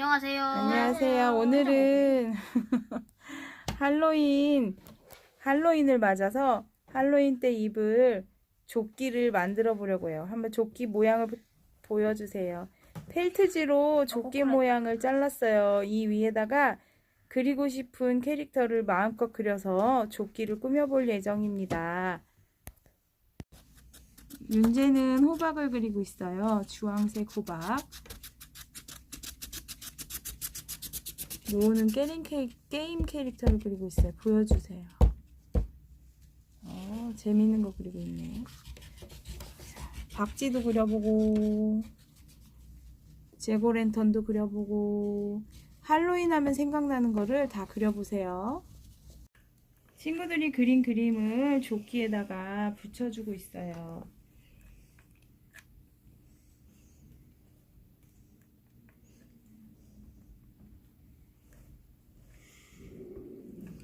안녕하세요. 안녕하세요. 오늘은 할로윈 할로윈을 맞아서 할로윈 때 입을 조끼를 만들어 보려고요. 한번 조끼 모양을 보- 보여주세요. 펠트지로 조끼 모양을 잘랐어요. 이 위에다가 그리고 싶은 캐릭터를 마음껏 그려서 조끼를 꾸며볼 예정입니다. 윤재는 호박을 그리고 있어요. 주황색 호박. 모으는 게임, 캐, 게임 캐릭터를 그리고 있어요. 보여주세요. 어, 재밌는 거 그리고 있네. 자, 박쥐도 그려보고, 제고랜턴도 그려보고, 할로윈 하면 생각나는 거를 다 그려보세요. 친구들이 그린 그림을 조끼에다가 붙여주고 있어요.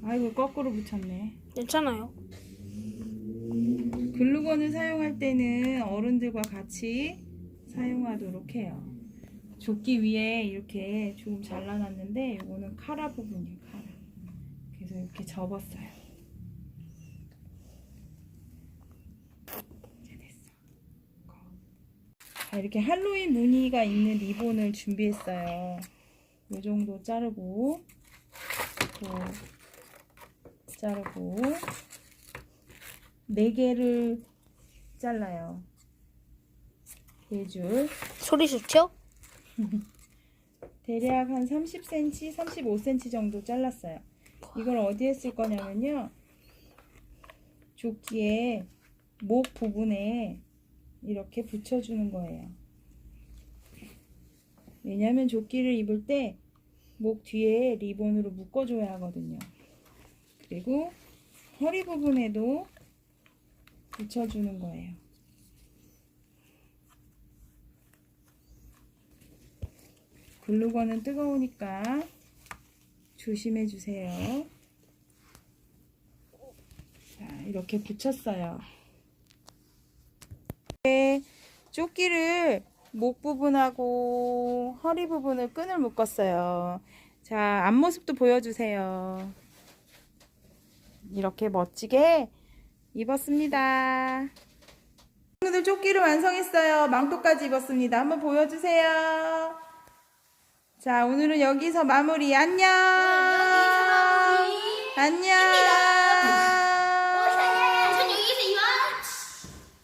아이고, 거꾸로 붙였네. 괜찮아요. 글루건을 사용할 때는 어른들과 같이 사용하도록 해요. 조끼 위에 이렇게 조금 잘라놨는데 이거는 카라 부분이에요. 카라. 그래서 이렇게 접었어요. 이제 됐어. 자, 이렇게 할로윈 무늬가 있는 리본을 준비했어요. 이 정도 자르고 또 자르고 네 개를 잘라요. 네 줄. 소리 좋죠? 대략 한 30cm, 35cm 정도 잘랐어요. 이걸 어디에 쓸 거냐면요. 조끼에 목 부분에 이렇게 붙여주는 거예요. 왜냐면 조끼를 입을 때 목 뒤에 리본으로 묶어줘야 하거든요. 그리고 허리 부분에도 붙여주는 거예요. 글루건은 뜨거우니까 조심해 주세요. 자, 이렇게 붙였어요. 네, 조끼를 목 부분하고 허리 부분을 끈을 묶었어요. 자, 앞모습도 보여주세요. 이렇게 멋지게 입었습니다. 친구들 조끼를 완성했어요. 망토까지 입었습니다. 한번 보여주세요. 자, 오늘은 여기서 마무리. 안녕. 안녕.